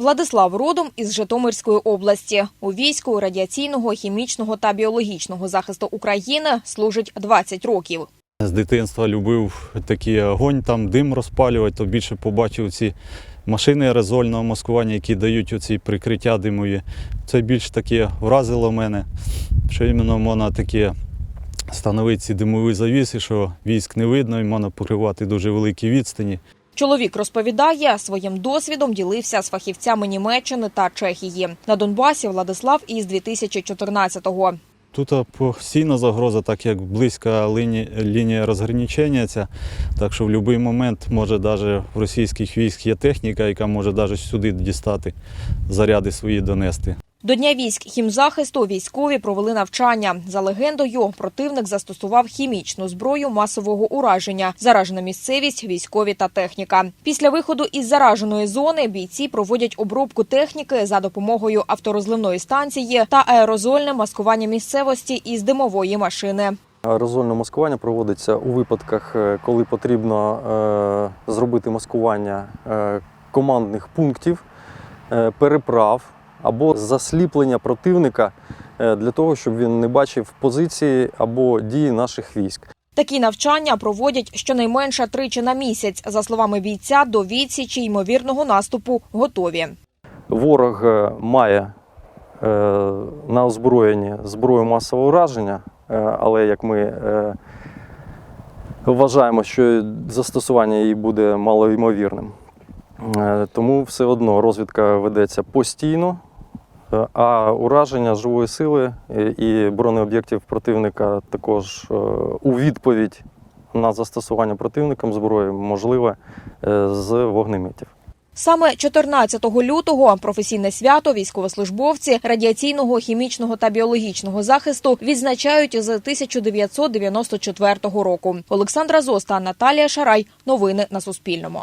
Владислав родом із Житомирської області. У війську радіаційного, хімічного та біологічного захисту України служить 20 років. З дитинства любив такий огонь, там дим розпалювати, то більше побачив ці машини аерозольного маскування, які дають оці прикриття димові. Це більш таке вразило мене, що іменно можна таке становити ці димові завіси, що військ не видно і можна покривати дуже великі відстані. Чоловік розповідає, своїм досвідом ділився з фахівцями Німеччини та Чехії. На Донбасі Владислав із 2014-го. Тут постійна загроза, так як близька лінія, лінія розграничення ця, так що в будь-який момент може навіть в російських військ є техніка, яка може навіть сюди дістати заряди свої донести. До Дня військ хімзахисту військові провели навчання. За легендою, противник застосував хімічну зброю масового ураження, заражена місцевість, військові та техніка. Після виходу із зараженої зони бійці проводять обробку техніки за допомогою авторозливної станції та аерозольне маскування місцевості із димової машини. Аерозольне маскування проводиться у випадках, е, коли потрібно е, зробити маскування е, командних пунктів, переправ або засліплення противника е, для того, щоб він не бачив позиції або дії наших військ. Такі навчання проводять щонайменше тричі на місяць. За словами бійця, до відсічі ймовірного наступу готові. Ворог е, має е, на озброєнні зброю масового ураження, але як ми вважаємо, що застосування її буде малоймовірним. Тому все одно розвідка ведеться постійно, а ураження живої сили і- і бронеоб'єктів противника також е, у відповідь на застосування противником зброї можливе е, з вогнеметів. Саме 14 лютого професійне свято військовослужбовці радіаційного, хімічного та біологічного захисту відзначають з 1994 року. Олександра Зоста, Наталія Шарай. Новини на Суспільному.